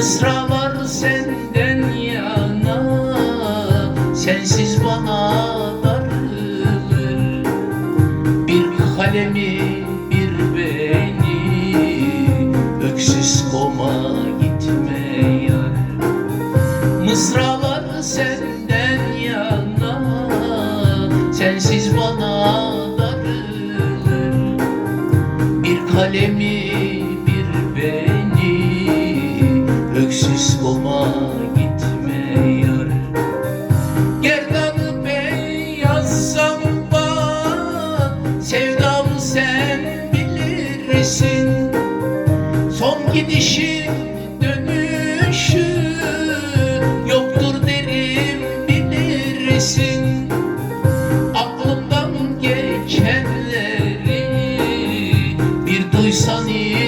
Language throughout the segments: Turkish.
Mısralar senden yana Sensiz bana darılır. Bir kalemi bir beni Öksüz koma gitme yar. Mısralar senden yana Sensiz bana darılır. Bir kalemi Koma gitme yar. Gerdanı beyaz samba Sevdamı sen bilirsin. Son gidişin dönüşü Yoktur derim bilirsin. Aklımdan geçenleri Bir duysan irkilirsin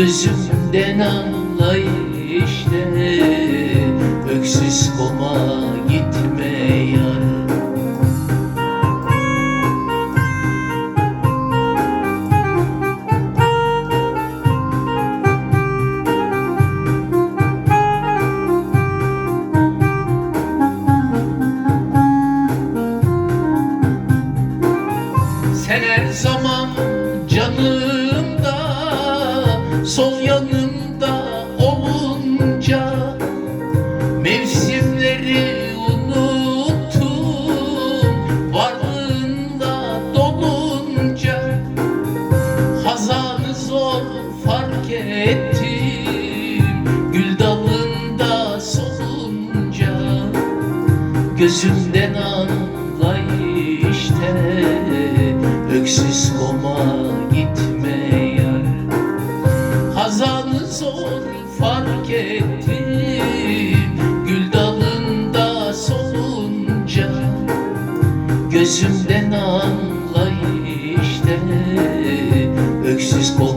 Gözümden anla işte Öksüz koma gitme yar Sen her zaman ettim Gül dalında solunca Gözümden anla Öksüz koma gitme yar. Hazanı zor fark ettim. Gül dalında solunca Gözümden anla Öksüz koma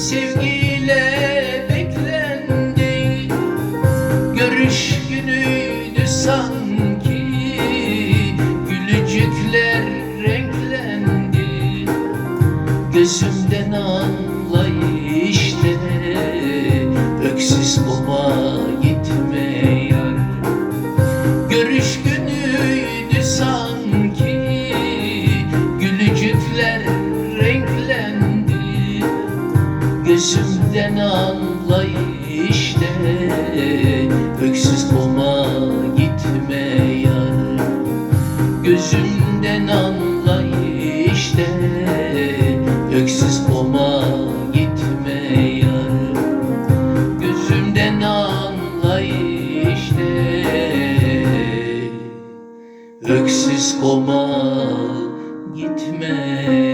sevgiyle beklendi. Görüş günüydü sanki gülücükler renklendi. Gözümden anla işte Öksüz koma gitme yar Görüş günüydü sanki Gülücükler renklendi Gözümden anla işte Öksüz koma gitme yar. Gözümden anla işte Öksüz koma gitme yar. Gözümden anla işte Öksüz koma gitme